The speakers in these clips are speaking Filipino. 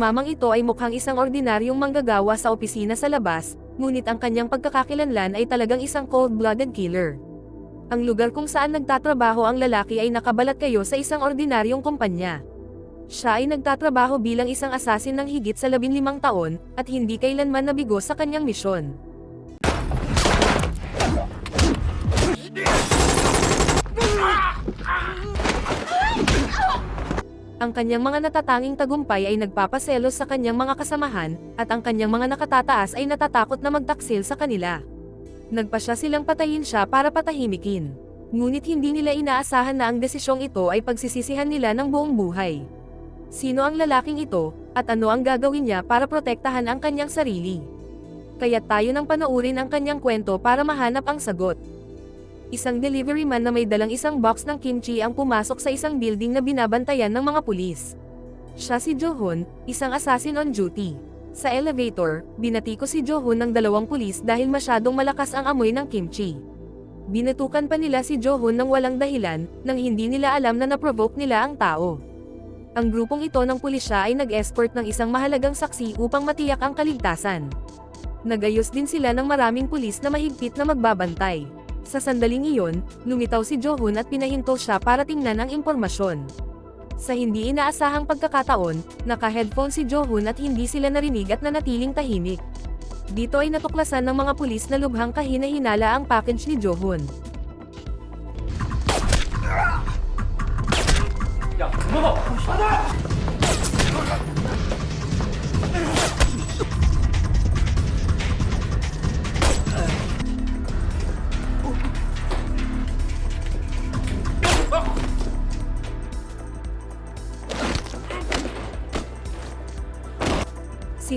Ang mamang ito ay mukhang isang ordinaryong manggagawa sa opisina sa labas, ngunit ang kanyang pagkakakilanlan ay talagang isang cold-blooded killer. Ang lugar kung saan nagtatrabaho ang lalaki ay nakabalat kayo sa isang ordinaryong kumpanya. Siya ay nagtatrabaho bilang isang asasin ng higit sa 15 taon, at hindi kailanman nabigo sa kanyang misyon. Ang kanyang mga natatanging tagumpay ay nagpapaselos sa kanyang mga kasamahan, at ang kanyang mga nakatataas ay natatakot na magtaksil sa kanila. Nagpasya silang patayin siya para patahimikin. Ngunit hindi nila inaasahan na ang desisyong ito ay pagsisisihan nila ng buong buhay. Sino ang lalaking ito, at ano ang gagawin niya para protektahan ang kanyang sarili? Kaya tayo nang panoorin ang kanyang kwento para mahanap ang sagot. Isang delivery man na may dalang isang box ng kimchi ang pumasok sa isang building na binabantayan ng mga pulis. Siya si Johun, isang assassin on duty. Sa elevator, binatiko si Johun ng dalawang pulis dahil masyadong malakas ang amoy ng kimchi. Binatukan pa nila si Johun ng walang dahilan, nang hindi nila alam na naprovoke nila ang tao. Ang grupong ito ng pulisya ay nag-escort ng isang mahalagang saksi upang matiyak ang kaligtasan. Nagayos din sila ng maraming pulis na mahigpit na magbabantay. Sa sandaling iyon, lumitaw si Johun at pinahinto siya para tingnan ang impormasyon. Sa hindi inaasahang pagkakataon, naka-headphone si Johun at hindi sila narinig at nanatiling tahimik. Dito ay natuklasan ng mga pulis na lubhang kahina-hinala ang package ni Johun. 야, 넘어! Si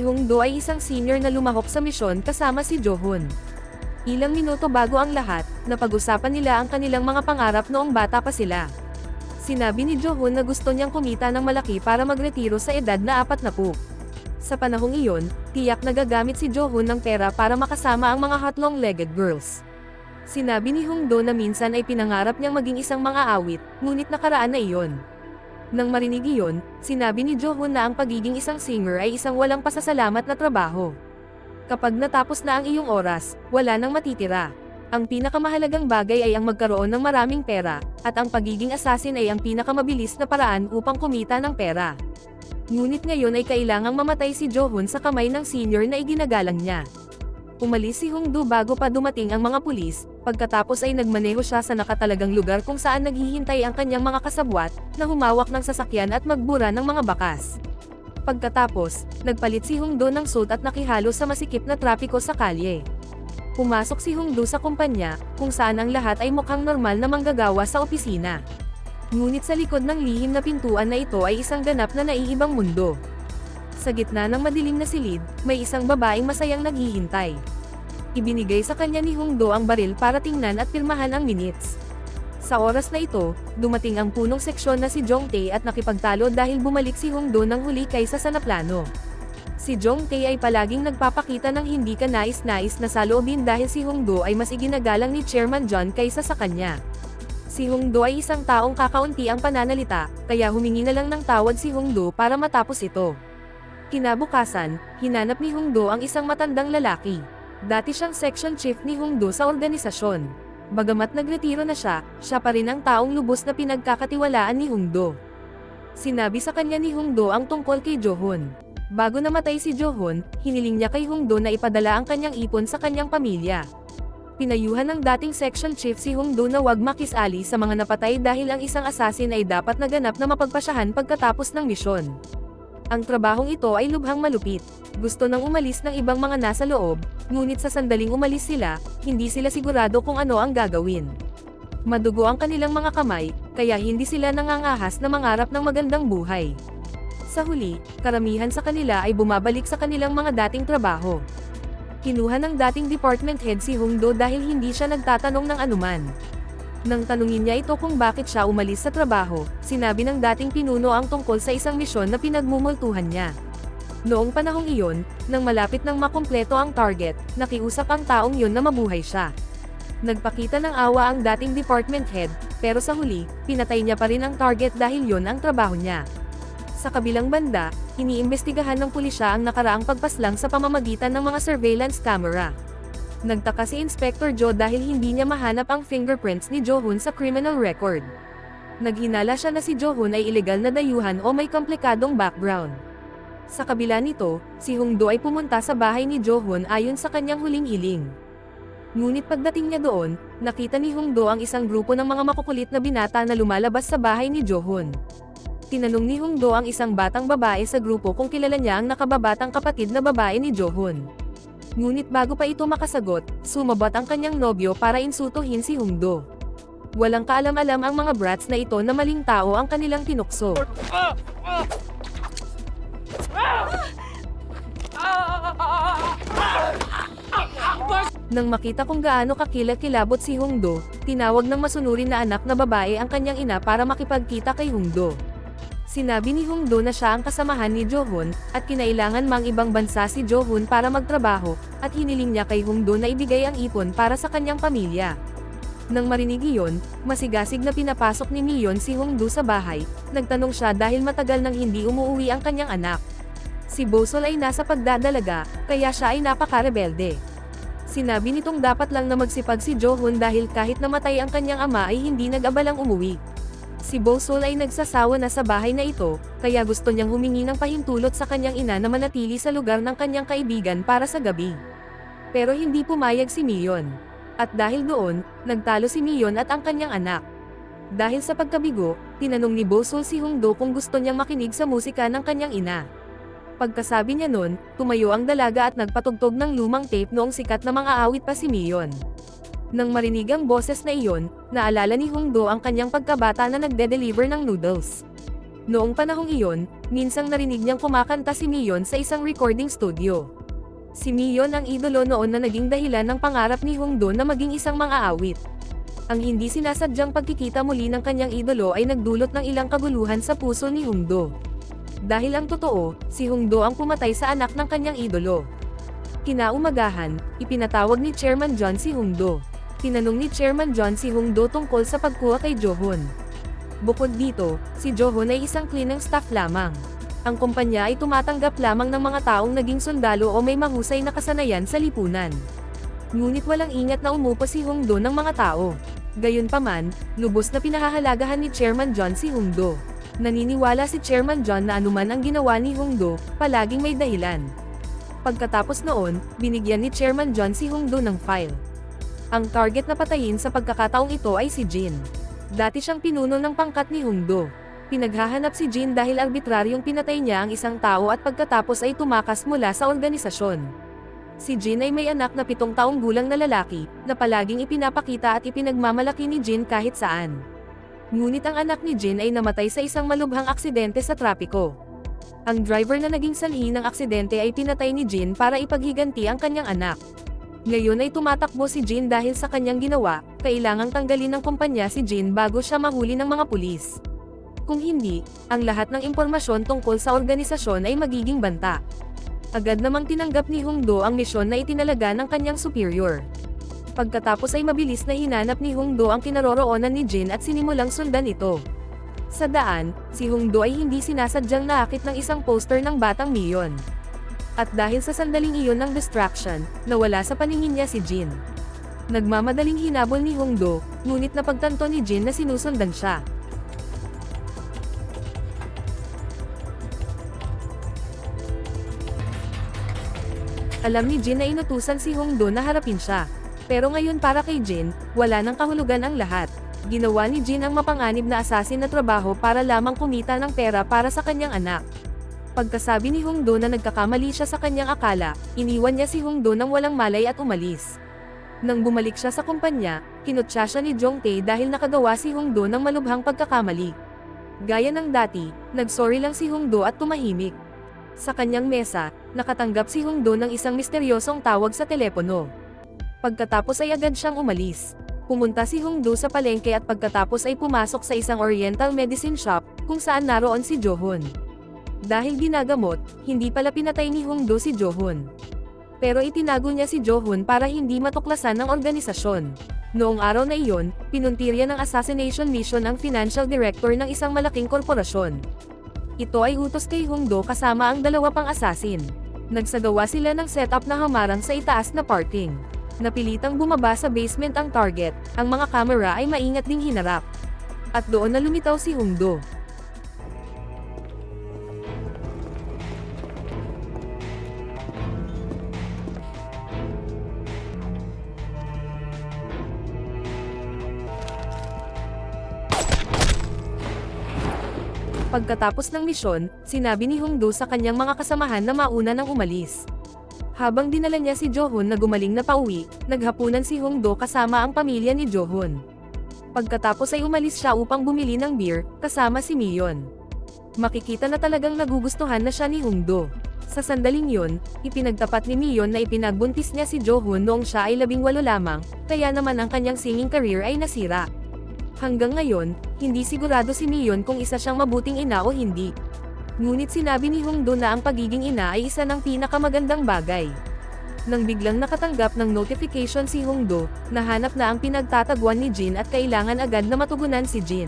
Hongdo ay isang senior na lumahok sa misyon kasama si Johun. Ilang minuto bago ang lahat, napag-usapan nila ang kanilang mga pangarap noong bata pa sila. Sinabi ni Johun na gusto niyang kumita ng malaki para magretiro sa edad na apat na po. Sa panahong iyon, tiyak na gagamit si Johun ng pera para makasama ang mga hot long-legged girls. Sinabi ni Hongdo na minsan ay pinangarap niyang maging isang mga awit, ngunit nakaraan na iyon. Nang marinig iyon, sinabi ni Johun na ang pagiging isang singer ay isang walang pasasalamat na trabaho. Kapag natapos na ang iyong oras, wala nang matitira. Ang pinakamahalagang bagay ay ang magkaroon ng maraming pera, at ang pagiging assassin ay ang pinakamabilis na paraan upang kumita ng pera. Ngunit ngayon ay kailangang mamatay si Johun sa kamay ng senior na iginagalang niya. Umalis si Hongdu bago pa dumating ang mga pulis, pagkatapos ay nagmaneho siya sa nakatalagang lugar kung saan naghihintay ang kanyang mga kasabwat, na humawak ng sasakyan at magbura ng mga bakas. Pagkatapos, nagpalit si Hongdo ng suit at nakihalo sa masikip na trapiko sa kalye. Pumasok si Hongdo sa kumpanya, kung saan ang lahat ay mukhang normal na manggagawa sa opisina. Ngunit sa likod ng lihim na pintuan na ito ay isang ganap na naiibang mundo. Sa gitna ng madilim na silid, may isang babaeng masayang naghihintay. Ibinigay sa kanya ni Hongdo ang baril para tingnan at pirmahan ang minutes. Sa oras na ito, dumating ang punong seksyon na si Jong Tae at nakipagtalo dahil bumalik si Hongdo ng huli kaysa sa naplano. Si Jong Tae ay palaging nagpapakita ng hindi ka nais-nais na saloobin dahil si Hongdo ay mas iginagalang ni Chairman John kaysa sa kanya. Si Hongdo ay isang taong kakaunti ang pananalita, kaya humingi na lang ng tawad si Hongdo para matapos ito. Kinabukasan, hinanap ni Hongdo ang isang matandang lalaki. Dati siyang section chief ni Hongdo sa organisasyon. Bagamat nagretiro na siya, siya pa rin ang taong lubos na pinagkakatiwalaan ni Hongdo. Sinabi sa kanya ni Hongdo ang tungkol kay Johun. Bago namatay si Johun, hiniling niya kay Hongdo na ipadala ang kanyang ipon sa kanyang pamilya. Pinayuhan ng dating section chief si Hongdo na wag makisali sa mga napatay dahil ang isang assassin ay dapat naganap na mapagpasyahan pagkatapos ng misyon. Ang trabahong ito ay lubhang malupit. Gusto nang umalis ng ibang mga nasa loob, ngunit sa sandaling umalis sila, hindi sila sigurado kung ano ang gagawin. Madugo ang kanilang mga kamay, kaya hindi sila nangangahas na mangarap ng magandang buhay. Sa huli, karamihan sa kanila ay bumabalik sa kanilang mga dating trabaho. Kinuha ng dating department head si Hongdo dahil hindi siya nagtatanong ng anuman. Nang tanungin niya ito kung bakit siya umalis sa trabaho, sinabi ng dating pinuno ang tungkol sa isang misyon na pinagmumultuhan niya. Noong panahong iyon, nang malapit nang makumpleto ang target, nakiusap ang taong yun na mabuhay siya. Nagpakita ng awa ang dating department head, pero sa huli, pinatay niya pa rin ang target dahil yon ang trabaho niya. Sa kabilang banda, iniimbestigahan ng pulisya ang nakaraang pagpaslang sa pamamagitan ng mga surveillance camera. Nagtaka si Inspector Joe dahil hindi niya mahanap ang fingerprints ni Johun sa criminal record. Naghinala siya na si Johun ay ilegal na dayuhan o may komplikadong background. Sa kabila nito, si Hongdo ay pumunta sa bahay ni Johun ayon sa kanyang huling hiling. Ngunit pagdating niya doon, nakita ni Hongdo ang isang grupo ng mga makukulit na binata na lumalabas sa bahay ni Johun. Tinanong ni Hongdo ang isang batang babae sa grupo kung kilala niya ang nakababatang kapatid na babae ni Johun. Ngunit bago pa ito makasagot, sumabot ang kanyang nobyo para insutuhin si Hongdo. Walang kaalam-alam ang mga brats na ito na maling tao ang kanilang tinukso. Nang makita kung gaano kakilakilabot si Hongdo, tinawag ng masunurin na anak na babae ang kanyang ina para makipagkita kay Hongdo. Sinabi ni Hongdo na siya ang kasamahan ni Johun, at kinailangan mang ibang bansa si Johun para magtrabaho, at hiniling niya kay Hongdo na ibigay ang ipon para sa kanyang pamilya. Nang marinig iyon, masigasig na pinapasok ni Mion si Hongdo sa bahay, nagtanong siya dahil matagal nang hindi umuwi ang kanyang anak. Si Bosol ay nasa pagdadalaga, kaya siya ay napaka-rebelde. Sinabi nitong dapat lang na magsipag si Johun dahil kahit namatay ang kanyang ama ay hindi nag-abalang umuwi. Si Bosol ay nagsasawa na sa bahay na ito, kaya gusto niyang humingi ng pahintulot sa kanyang ina na manatili sa lugar ng kanyang kaibigan para sa gabi. Pero hindi pumayag si Mion. At dahil doon, nagtalo si Mion at ang kanyang anak. Dahil sa pagkabigo, tinanong ni Bosol si Hongdo kung gusto niyang makinig sa musika ng kanyang ina. Pagkasabi niya nun, tumayo ang dalaga at nagpatugtog ng lumang tape noong sikat na mga awit pa si Mion. Nang marinig ang boses na iyon, naalala ni Hongdo ang kanyang pagkabata na nagde-deliver ng noodles. Noong panahong iyon, minsang narinig niyang kumakanta si Mion sa isang recording studio. Si Mion ang idolo noon na naging dahilan ng pangarap ni Hongdo na maging isang mga awit. Ang hindi sinasadyang pagkikita muli ng kanyang idolo ay nagdulot ng ilang kaguluhan sa puso ni Hongdo. Dahil ang totoo, si Hongdo ang pumatay sa anak ng kanyang idolo. Kinaumagahan, ipinatawag ni Chairman John si Hongdo. Tinanong ni Chairman John si Hongdo tungkol sa pagkuha kay Johon. Bukod dito, si Johon ay isang cleaning staff lamang. Ang kumpanya ay tumatanggap lamang ng mga taong naging sundalo o may mahusay na kasanayan sa lipunan. Ngunit walang ingat na umupo si Hongdo ng mga tao. Gayunpaman, lubos na pinahahalagahan ni Chairman John si Hongdo. Naniniwala si Chairman John na anuman ang ginawa ni Hongdo, palaging may dahilan. Pagkatapos noon, binigyan ni Chairman John si Hongdo ng file. Ang target na patayin sa pagkakataong ito ay si Jin. Dati siyang pinuno ng pangkat ni Hongdo. Pinaghahanap si Jin dahil arbitraryong pinatay niya ang isang tao at pagkatapos ay tumakas mula sa organisasyon. Si Jin ay may anak na pitong taong gulang na lalaki, na palaging ipinapakita at ipinagmamalaki ni Jin kahit saan. Ngunit ang anak ni Jin ay namatay sa isang malubhang aksidente sa trapiko. Ang driver na naging sanhi ng aksidente ay pinatay ni Jin para ipaghiganti ang kanyang anak. Ngayon ay tumatakbo si Jin dahil sa kanyang ginawa, kailangang tanggalin ng kumpanya si Jin bago siya mahuli ng mga pulis. Kung hindi, ang lahat ng impormasyon tungkol sa organisasyon ay magiging banta. Agad namang tinanggap ni Hongdo ang misyon na itinalaga ng kanyang superior. Pagkatapos ay mabilis na hinanap ni Hongdo ang kinaroroonan ni Jin at sinimulang sundan ito. Sa daan, si Hongdo ay hindi sinasadyang naakit ng isang poster ng Batang Mion. At dahil sa sandaling iyon ng distraction, nawala sa paningin niya si Jin. Nagmamadaling hinabol ni Hongdo, ngunit napagtanto ni Jin na sinusundan siya. Alam ni Jin na inutusan si Hongdo na harapin siya. Pero ngayon para kay Jin, wala nang kahulugan ang lahat. Ginawa ni Jin ang mapanganib na asasin na trabaho para lamang kumita ng pera para sa kanyang anak. Pagkasabi ni Hongdo na nagkakamali siya sa kanyang akala, iniwan niya si Hongdo nang walang malay at umalis. Nang bumalik siya sa kumpanya, kinutsa siya ni Jong Tae dahil nakagawa si Hongdo ng malubhang pagkakamali. Gaya ng dati, nagsorry lang si Hongdo at tumahimik. Sa kanyang mesa, nakatanggap si Hongdo ng isang misteryosong tawag sa telepono. Pagkatapos ay agad siyang umalis. Pumunta si Hongdo sa palengke at pagkatapos ay pumasok sa isang oriental medicine shop, kung saan naroon si Johun. Dahil ginagamot, hindi pala pinatay ni Hongdo si Johun. Pero itinago niya si Johun para hindi matuklasan ng organisasyon. Noong araw na iyon, pinuntirya ng assassination mission ang financial director ng isang malaking korporasyon. Ito ay utos kay Hongdo kasama ang dalawa pang assassin. Nagsagawa sila ng setup na hamarang sa itaas na parking. Napilitang bumaba sa basement ang target, ang mga camera ay maingat ding hinarap. At doon na lumitaw si Hongdo. Pagkatapos ng misyon, sinabi ni Hongdo sa kanyang mga kasamahan na mauna nang umalis. Habang dinala niya si Johun na gumaling na pauwi, naghapunan si Hongdo kasama ang pamilya ni Johun. Pagkatapos ay umalis siya upang bumili ng beer, kasama si Mion. Makikita na talagang nagugustuhan na siya ni Hongdo. Sa sandaling yun, ipinagtapat ni Mion na ipinagbuntis niya si Johun noong siya ay labing walo lamang, kaya naman ang kanyang singing career ay nasira. Hanggang ngayon, hindi sigurado si Mion kung isa siyang mabuting ina o hindi. Ngunit sinabi ni Hongdo na ang pagiging ina ay isa ng pinakamagandang bagay. Nang biglang nakatanggap ng notification si Hongdo, nahanap na ang pinagtatagwan ni Jin at kailangan agad na matugunan si Jin.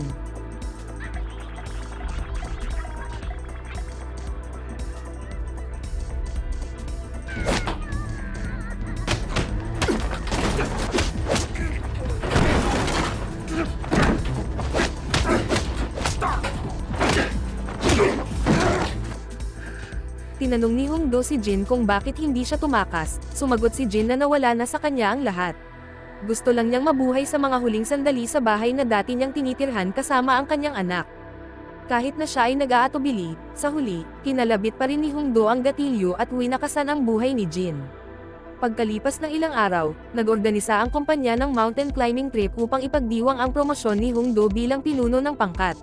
Hongdo si Jin kung bakit hindi siya tumakas, sumagot si Jin na nawala na sa kanya ang lahat. Gusto lang niyang mabuhay sa mga huling sandali sa bahay na dati niyang tinitirhan kasama ang kanyang anak. Kahit na siya ay nag-aatubili, sa huli, kinalabit pa rin ni Hongdo ang gatilyo at winakasan ang buhay ni Jin. Pagkalipas ng ilang araw, nag-organisa ang kumpanya ng mountain climbing trip upang ipagdiwang ang promosyon ni Hongdo bilang pinuno ng pangkat.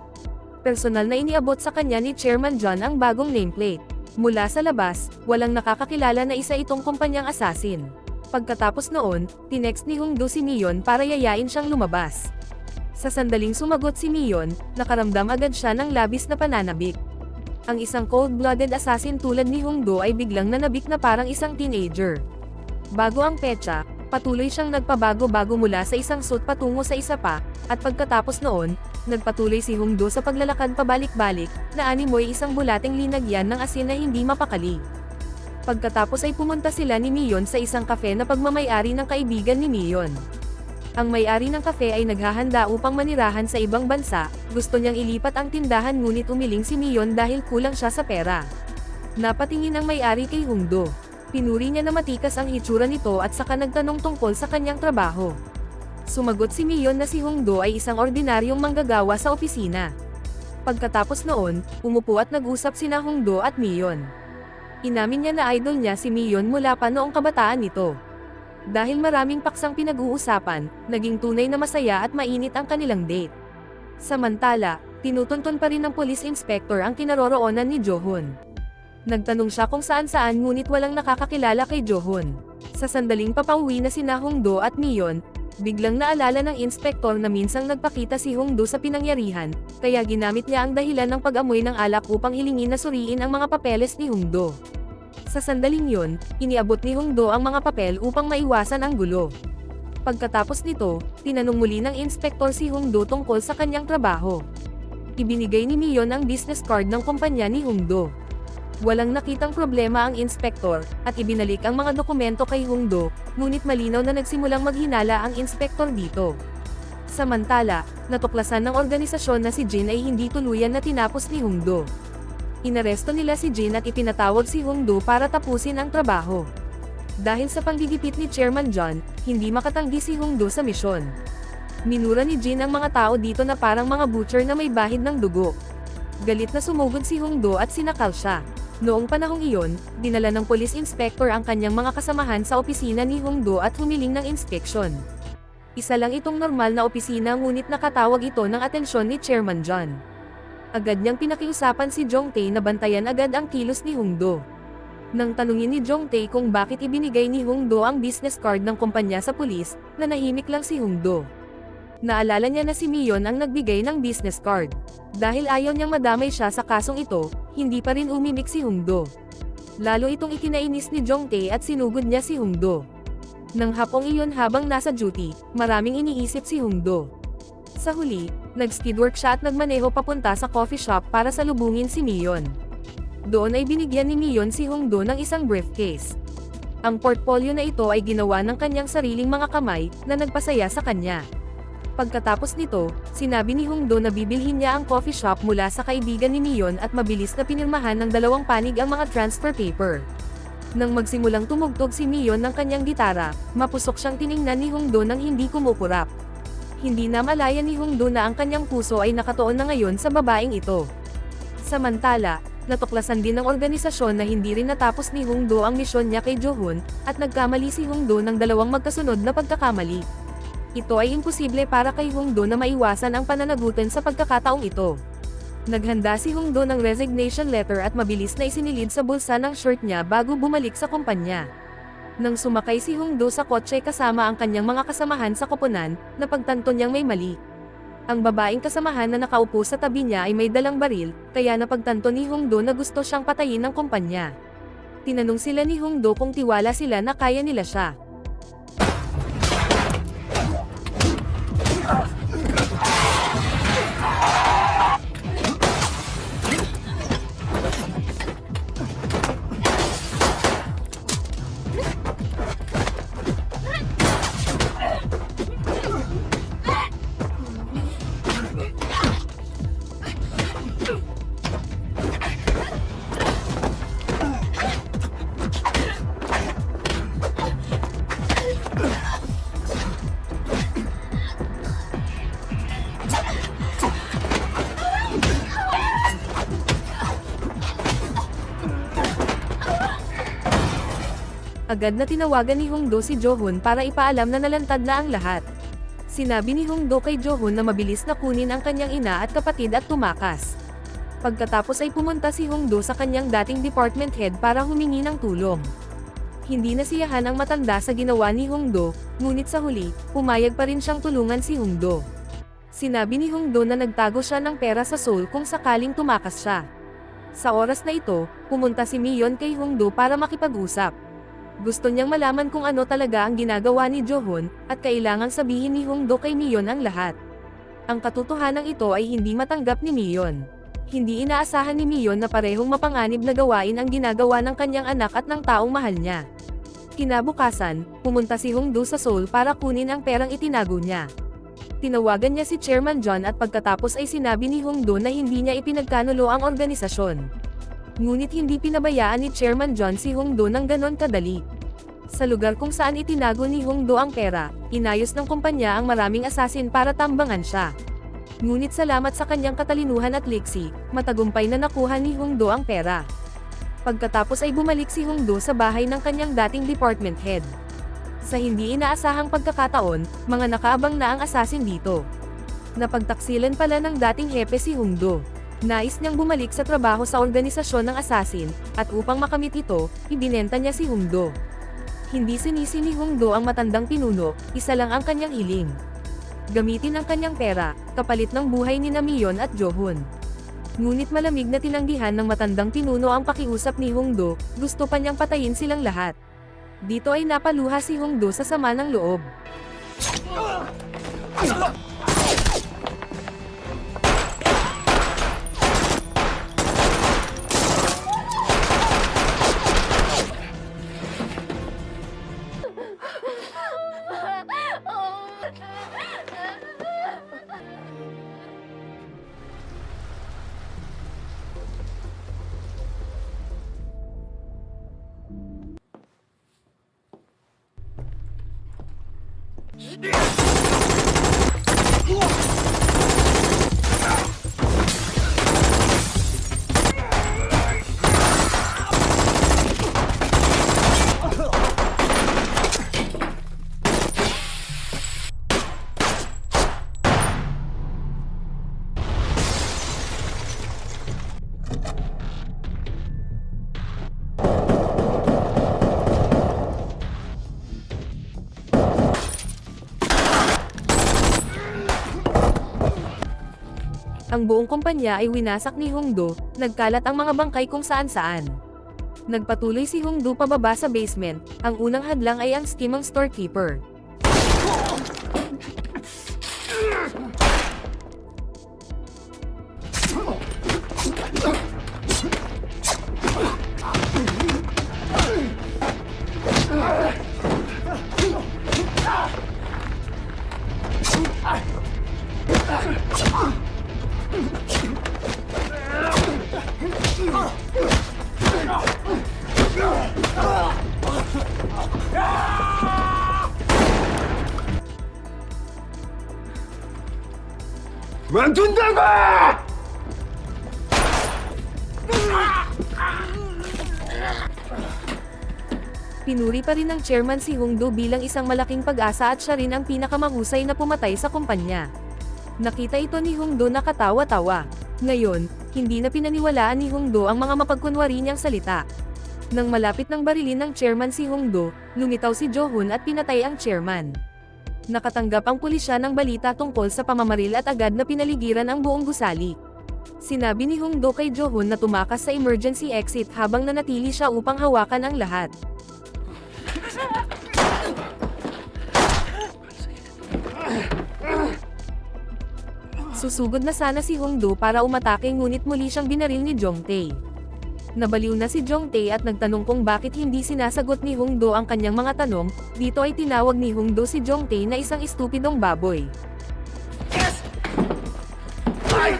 Personal na iniabot sa kanya ni Chairman John ang bagong nameplate. Mula sa labas, walang nakakakilala na isa itong kumpanyang assassin. Pagkatapos noon, tinext ni Hongdo si Mion para yayain siyang lumabas. Sa sandaling sumagot si Mion, nakaramdam agad siya ng labis na pananabik. Ang isang cold-blooded assassin tulad ni Hongdo ay biglang nanabik na parang isang teenager. Bago ang petsa, patuloy siyang nagpabago-bago mula sa isang suit patungo sa isa pa, at pagkatapos noon, nagpatuloy si Hongdo sa paglalakad pabalik-balik, na animoy isang bulating linagyan ng asin na hindi mapakali. Pagkatapos ay pumunta sila ni Mion sa isang kafe na pagmamayari ng kaibigan ni Mion. Ang may-ari ng kafe ay naghahanda upang manirahan sa ibang bansa, gusto niyang ilipat ang tindahan ngunit umiling si Mion dahil kulang siya sa pera. Napatingin ang may-ari kay Hongdo. Pinuri niya na matikas ang hitsura nito at saka nagtanong tungkol sa kanyang trabaho. Sumagot si Mion na si Hongdo ay isang ordinaryong manggagawa sa opisina. Pagkatapos noon, umupo at nag-usap sina Hongdo at Mion. Inamin niya na idol niya si Mion mula pa noong kabataan nito. Dahil maraming paksang pinag-uusapan, naging tunay na masaya at mainit ang kanilang date. Samantala, tinutuntun pa rin ng police inspector ang kinaroroonan ni Johun. Nagtanong siya kung saan-saan ngunit walang nakakakilala kay Johun. Sa sandaling papauwi na sina Hongdo at Mion, biglang naalala ng inspektor na minsang nagpakita si Hongdo sa pinangyarihan, kaya ginamit niya ang dahilan ng pag-amoy ng alak upang hilingin na suriin ang mga papeles ni Hongdo. Sa sandaling yon, iniabot ni Hongdo ang mga papel upang maiwasan ang gulo. Pagkatapos nito, tinanong muli ng inspektor si Hongdo tungkol sa kanyang trabaho. Ibinigay ni Mion ang business card ng kumpanya ni Hongdo. Walang nakitang problema ang inspektor, at ibinalik ang mga dokumento kay Hongdo, ngunit malinaw na nagsimulang maghinala ang inspektor dito. Samantala, natuklasan ng organisasyon na si Jin ay hindi tuluyan na tinapos ni Hongdo. Inaresto nila si Jin at ipinatawag si Hongdo para tapusin ang trabaho. Dahil sa panggigipit ni Chairman John, hindi makatanggi si Hongdo sa misyon. Minura ni Jin ang mga tao dito na parang mga butcher na may bahid ng dugo. Galit na sumugod si Hongdo at sinakal siya. Noong panahong iyon, dinala ng police inspector ang kanyang mga kasamahan sa opisina ni Hongdo at humiling ng inspeksyon. Isa lang itong normal na opisina ngunit nakatawag ito ng atensyon ni Chairman John. Agad niyang pinakiusapan si Jong Tae na bantayan agad ang kilos ni Hongdo. Nang tanungin ni Jong Tae kung bakit ibinigay ni Hongdo ang business card ng kumpanya sa pulis, nanahimik lang si Hongdo. Naalala niya na si Mion ang nagbigay ng business card. Dahil ayaw niyang madamay siya sa kasong ito, hindi pa rin umimik si Hongdo. Lalo itong ikinainis ni Jong Tae at sinugod niya si Hongdo. Nang hapong iyon habang nasa duty, maraming iniisip si Hongdo. Sa huli, nag-skid work siya at nagmaneho papunta sa coffee shop para salubungin si Mion. Doon ay binigyan ni Mion si Hongdo ng isang briefcase. Ang portfolio na ito ay ginawa ng kanyang sariling mga kamay na nagpasaya sa kanya. Pagkatapos nito, sinabi ni Hongdo na bibilhin niya ang coffee shop mula sa kaibigan ni Mion at mabilis na pinirmahan ng dalawang panig ang mga transfer paper. Nang magsimulang tumugtog si Mion ng kanyang gitara, mapusok siyang tiningnan ni Hongdo nang hindi kumupurap. Hindi na malaya ni Hongdo na ang kanyang puso ay nakatuon na ngayon sa babaeng ito. Samantala, natuklasan din ng organisasyon na hindi rin natapos ni Hongdo ang misyon niya kay Johun, at nagkamali si Hongdo ng dalawang magkasunod na pagkakamali. Ito ay imposible para kay Hongdo na maiwasan ang pananagutan sa pagkakataong ito. Naghanda si Hongdo ng resignation letter at mabilis na isinilid sa bulsa ng shirt niya bago bumalik sa kumpanya. Nang sumakay si Hongdo sa kotse kasama ang kanyang mga kasamahan sa koponan, napagtanto niyang may mali. Ang babaeng kasamahan na nakaupo sa tabi niya ay may dalang baril, kaya napagtanto ni Hongdo na gusto siyang patayin ng kumpanya. Tinanong sila ni Hongdo kung tiwala sila na kaya nila siya. Oh. Agad na tinawagan ni Hongdo si Johun para ipaalam na nalantad na ang lahat. Sinabi ni Hongdo kay Johun na mabilis na kunin ang kanyang ina at kapatid at tumakas. Pagkatapos ay pumunta si Hongdo sa kanyang dating department head para humingi ng tulong. Hindi nasiyahan ang matanda sa ginawa ni Hongdo, ngunit sa huli, pumayag pa rin siyang tulungan si Hongdo. Sinabi ni Hongdo na nagtago siya ng pera sa Seoul kung sakaling tumakas siya. Sa oras na ito, pumunta si Mion kay Hongdo para makipag-usap. Gusto niyang malaman kung ano talaga ang ginagawa ni Johun, at kailangang sabihin ni Hongdo kay Mion ang lahat. Ang katotohanan ito ay hindi matanggap ni Mion. Hindi inaasahan ni Mion na parehong mapanganib na gawain ang ginagawa ng kanyang anak at ng taong mahal niya. Kinabukasan, pumunta si Hongdo sa Seoul para kunin ang perang itinago niya. Tinawagan niya si Chairman John at pagkatapos ay sinabi ni Hongdo na hindi niya ipinagkanulo ang organisasyon. Ngunit hindi pinabayaan ni Chairman John si Hongdo ng ganon kadali. Sa lugar kung saan itinago ni Hongdo ang pera, inayos ng kumpanya ang maraming asasin para tambangan siya. Ngunit salamat sa kanyang katalinuhan at liksi, matagumpay na nakuha ni Hongdo ang pera. Pagkatapos ay bumalik si Hongdo sa bahay ng kanyang dating department head. Sa hindi inaasahang pagkakataon, mga nakaabang na ang asasin dito. Napagtaksilan pala ng dating hepe si Hongdo. Nais niyang bumalik sa trabaho sa organisasyon ng asasin, at upang makamit ito, ibinenta niya si Hongdo. Hindi sinisi ni Hongdo ang matandang pinuno, isa lang ang kanyang hiling. Gamitin ang kanyang pera, kapalit ng buhay ni Namiyon at Johun. Ngunit malamig na tinanggihan ng matandang pinuno ang pakiusap ni Hongdo, gusto pa niyang patayin silang lahat. Dito ay napaluha si Hongdo sa sama ng loob. Yeah! Ang buong kumpanya ay winasak ni Hongdo, nagkalat ang mga bangkay kung saan-saan. Nagpatuloy si Hongdo pababa sa basement, ang unang hadlang ay ang skimang storekeeper. Pinuri pa rin ng chairman si Hongdo bilang isang malaking pag-asa at siya rin ang pinakamahusay na pumatay sa kumpanya. Nakita ito ni Hongdo na katawa-tawa. Ngayon, hindi na pinaniwalaan ni Hongdo ang mga mapagkunwari niyang salita. Nang malapit ng barilin ng chairman si Hongdo, lumitaw si Johun at pinatay ang chairman. Nakatanggap ang pulisya ng balita tungkol sa pamamaril at agad na pinaligiran ang buong gusali. Sinabi ni Hongdo kay Johun na tumakas sa emergency exit habang nanatili siya upang hawakan ang lahat. Susugod na sana si Hongdo para umatake ngunit muli siyang binaril ni Jongtae. Nabaliw na si Jong Tae at nagtanong kung bakit hindi sinasagot ni Hong Do ang kanyang mga tanong, dito ay tinawag ni Hong Do si Jong Tae na isang estupidong baboy. Yes! Ay!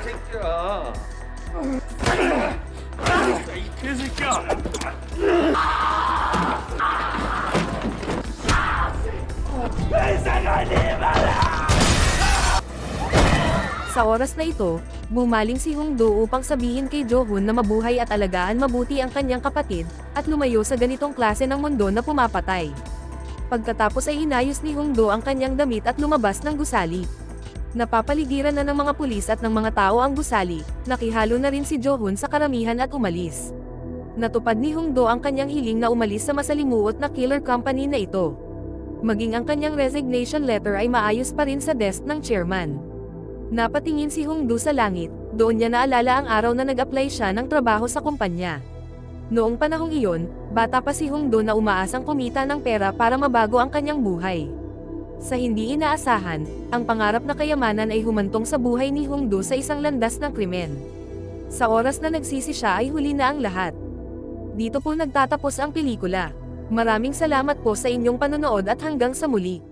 Sa oras na ito, bumaling si Hongdo upang sabihin kay Johun na mabuhay at alagaan mabuti ang kanyang kapatid, at lumayo sa ganitong klase ng mundo na pumapatay. Pagkatapos ay inayos ni Hongdo ang kanyang damit at lumabas ng gusali. Napapaligiran na ng mga pulis at ng mga tao ang gusali, nakihalo na rin si Johun sa karamihan at umalis. Natupad ni Hongdo ang kanyang hiling na umalis sa masalimuot na killer company na ito. Maging ang kanyang resignation letter ay maayos pa rin sa desk ng chairman. Napatingin si Hongdo sa langit, doon niya naalala ang araw na nag-apply siya ng trabaho sa kumpanya. Noong panahong iyon, bata pa si Hongdo na umaasang kumita ng pera para mabago ang kanyang buhay. Sa hindi inaasahan, ang pangarap na kayamanan ay humantong sa buhay ni Hongdo sa isang landas ng krimen. Sa oras na nagsisi siya ay huli na ang lahat. Dito po nagtatapos ang pelikula. Maraming salamat po sa inyong panonood at hanggang sa muli.